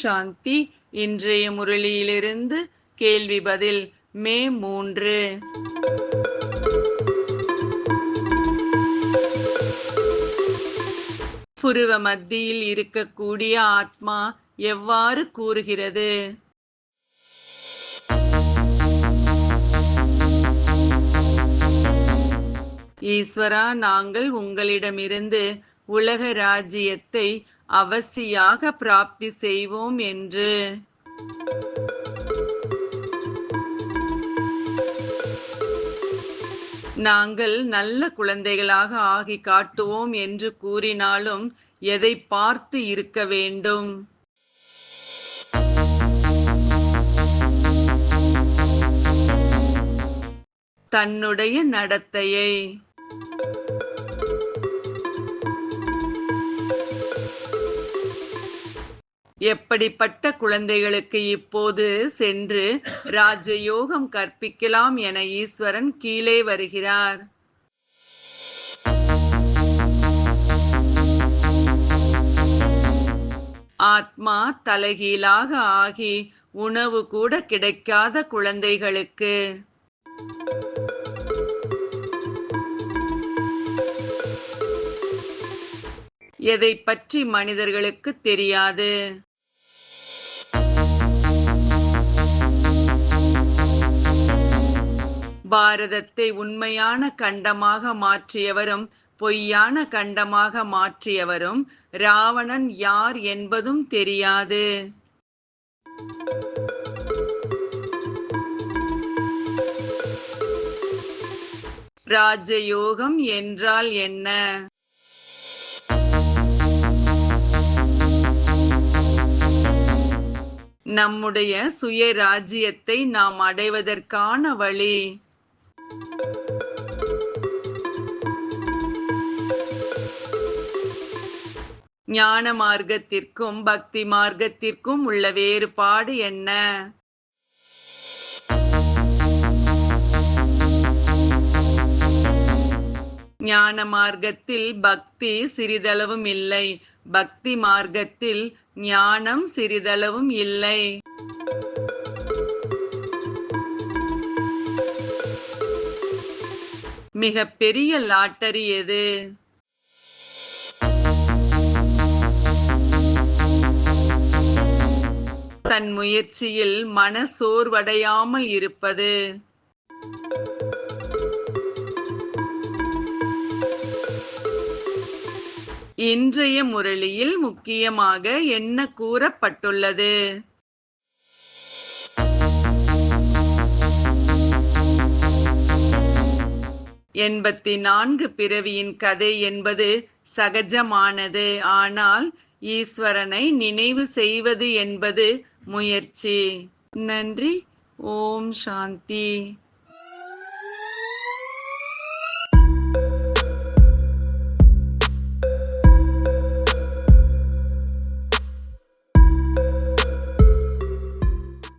சாந்தி இன்றைய முரளியிலிருந்து கேள்வி பதில் மே மூன்று. புருவ மத்தியில் இருக்கக்கூடிய ஆத்மா எவ்வாறு கூறுகிறது? ஈஸ்வரா நாங்கள் உங்களிடமிருந்து உலக ராஜ்யத்தை அவசியாக பிராப்தி செய்வோம் என்று. நாங்கள் நல்ல குழந்தைகளாக ஆகி காட்டுவோம் என்று கூறினாலும் எதை பார்த்து இருக்க வேண்டும்? தன்னுடைய நடத்தையை. எப்படிப்பட்ட குழந்தைகளுக்கு இப்போது சென்று ராஜயோகம் கற்பிக்கலாம் என ஈஸ்வரன் கீழே வருகிறார். ஆத்மா தலைகீழாக ஆகி உணவு கூட கிடைக்காத குழந்தைகளுக்கு. எதை பற்றி மனிதர்களுக்கு தெரியாது? பாரதத்தை உண்மையான கண்டமாக மாற்றியவரும் பொய்யான கண்டமாக மாற்றியவரும் ராவணன் யார் என்பதும் தெரியாது. ராஜயோகம் என்றால் என்ன? நம்முடைய சுய ராஜ்யத்தை நாம் அடைவதற்கான வழி. ஞான மார்க்கத்திற்கும் பக்தி மார்க்கத்திற்கும் உள்ள வேறுபாடு என்ன? ஞான மார்க்கத்தில் பக்தி சிறிதளவும் இல்லை. பக்தி மார்க்கத்தில் ஞானம் சிறிதளவும் இல்லை. மிக பெரிய லாட்டரி எது? தன் முயற்சியில் மன சோர்வடையாமல் இருப்பது. இன்றைய முரளியில் முக்கியமாக என்ன கூறப்பட்டுள்ளது? எண்பத்தி நான்கு பிறவியின் கதை என்பது சகஜமானது. ஆனால் ஈஸ்வரனை நினைவு செய்வது என்பது முயற்சி. நன்றி. ஓம் சாந்தி.